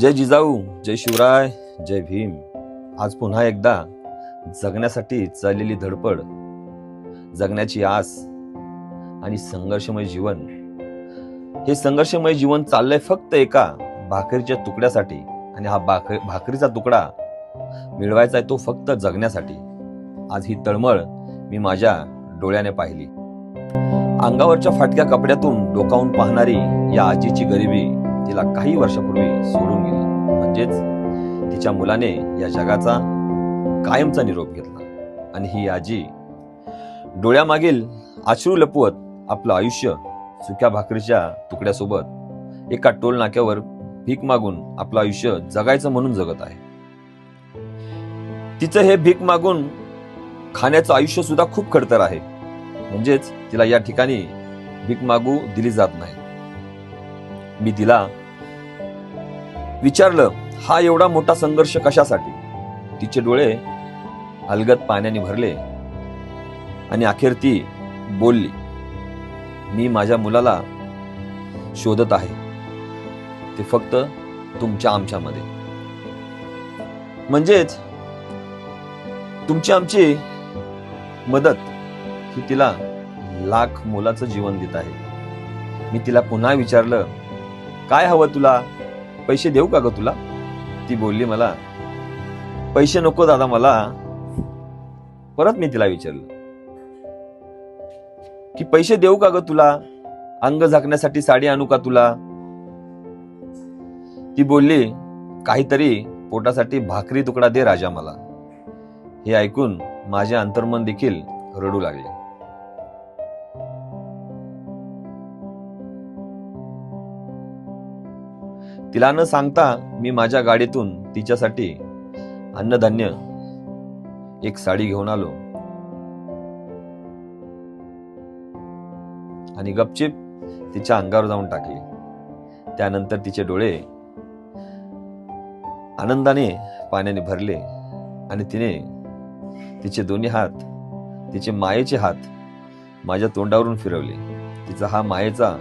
जय जिजाऊ जय शिवराय जय भीम. आज पुन्हा एकदा जगण्यासाठी चाललेली धडपड जगण्याची आस आणि संघर्षमय जीवन. हे संघर्षमय जीवन चाललंय फक्त एका भाकरीच्या तुकड्यासाठी आणि हा भाकर भाकरीचा तुकडा मिळवायचा आहे तो फक्त जगण्यासाठी. आज ही तळमळ मी माझ्या डोळ्याने पाहिली. अंगावरच्या फाटक्या कपड्यातून डोकावून पाहणारी या आजीची गरिबी तिला काही वर्षापूर्वी सोडून गेली. म्हणजेच तिच्या मुलाने या जगाचा कायमचा निरोप घेतला. आणि ही आजी डोळ्यामागील आश्रू लपवत आपलं आयुष्य सुक्या भाकरीच्या तुकड्यासोबत एका टोल नाक्यावर भीक मागून आपलं आयुष्य जगायचं म्हणून जगत आहे. तिचं हे भीक मागून खाण्याचं आयुष्य सुद्धा खूप खडतर आहे. म्हणजेच तिला या ठिकाणी भीक मागू दिली जात नाही. मी तिला विचारलं हा एवढा मोठा संघर्ष कशासाठी? तिचे डोळे अलगत पाण्याने भरले आणि अखेर ती बोलली मी माझ्या मुलाला शोधत आहे. ते फक्त तुमच्या आमच्यामध्ये. म्हणजेच तुमची आमची मदत ही तिला लाख मोलाचं जीवन देत आहे. मी तिला पुन्हा विचारलं काय हवं तुला? पैसे देऊ का ग तुला? ती बोलली मला पैसे नको दादा मला. परत मी तिला विचारलं की पैसे देऊ का ग तुला? अंग झाकण्यासाठी साडी आणू का तुला? ती बोलली काहीतरी पोटासाठी भाकरी तुकडा दे राजा मला. हे ऐकून माझे अंतर्मन देखील रडू लागले. तिला न सांगता मी माझ्या गाडीतून तिच्यासाठी अन्नधान्य एक साडी घेऊन आलो. आणि गपचिप तिच्या अंगावर जाऊन टाकली. त्यानंतर तिचे डोळे आनंदाने पाण्याने भरले आणि तिने तिचे दोन्ही हात तिचे मायेचे हात माझ्या तोंडावरून फिरवले. तिचा हा मायेचा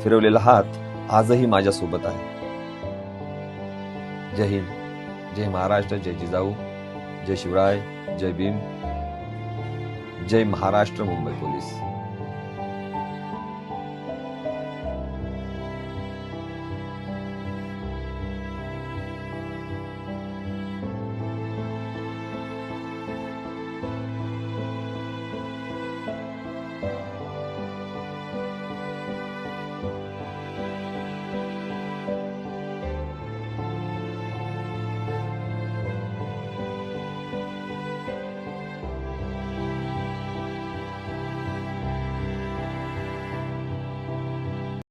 फिरवलेला हात आजही माझ्या सोबत आहे. जय हिंद. जय महाराष्ट्र. जय जिजाऊ. जय शिवराय. जय भीम. जय महाराष्ट्र मुंबई पोलीस.